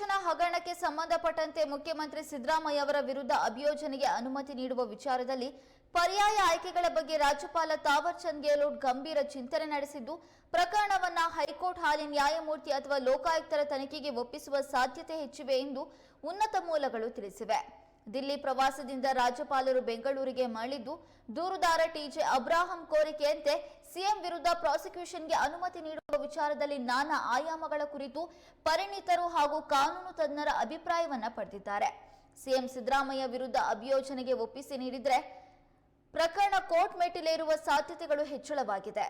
ನಿವೇಶನ ಹಗರಣಕ್ಕೆ ಸಂಬಂಧಪಟ್ಟಂತೆ ಮುಖ್ಯಮಂತ್ರಿ ಸಿದ್ದರಾಮಯ್ಯ ಅವರ ವಿರುದ್ಧ ಅಭಿಯೋಜನೆಗೆ ಅನುಮತಿ ನೀಡುವ ವಿಚಾರದಲ್ಲಿ ಪರ್ಯಾಯ ಆಯ್ಕೆಗಳ ಬಗ್ಗೆ ರಾಜ್ಯಪಾಲ ತಾವರ್ ಚಂದ್ ಗೆಹ್ಲೋಟ್ ಗಂಭೀರ ಚಿಂತನೆ ನಡೆಸಿದ್ದು, ಪ್ರಕರಣವನ್ನ ಹೈಕೋರ್ಟ್ ಹಾಲಿ ನ್ಯಾಯಮೂರ್ತಿ ಅಥವಾ ಲೋಕಾಯುಕ್ತರ ತನಿಖೆಗೆ ಒಪ್ಪಿಸುವ ಸಾಧ್ಯತೆ ಹೆಚ್ಚಿವೆ ಎಂದು ಉನ್ನತ ಮೂಲಗಳು ತಿಳಿಸಿವೆ. ದಿಲ್ಲಿ ಪ್ರವಾಸದಿಂದ ರಾಜ್ಯಪಾಲರು ಬೆಂಗಳೂರಿಗೆ ಮರಳಿದ್ದು, ದೂರುದಾರ ಟಿಜೆ ಅಬ್ರಾಹಂ ಕೋರಿಕೆಯಂತೆ ಸಿಎಂ ವಿರುದ್ಧ ಪ್ರಾಸಿಕ್ಯೂಷನ್ಗೆ ಅನುಮತಿ ನೀಡುವ ವಿಚಾರದಲ್ಲಿ ನಾನಾ ಆಯಾಮಗಳ ಕುರಿತು ಪರಿಣಿತರು ಹಾಗೂ ಕಾನೂನು ತಜ್ಞರ ಅಭಿಪ್ರಾಯವನ್ನ ಪಡೆದಿದ್ದಾರೆ. ಸಿಎಂ ಸಿದ್ದರಾಮಯ್ಯ ವಿರುದ್ಧ ಅಭಿಯೋಜನೆಗೆ ಒಪ್ಪಿಸಿ ನೀಡಿದ್ರೆ ಪ್ರಕರಣ ಕೋರ್ಟ್ ಮೆಟ್ಟಿಲೇರುವ ಸಾಧ್ಯತೆಗಳು ಹೆಚ್ಚಳವಾಗಿದೆ.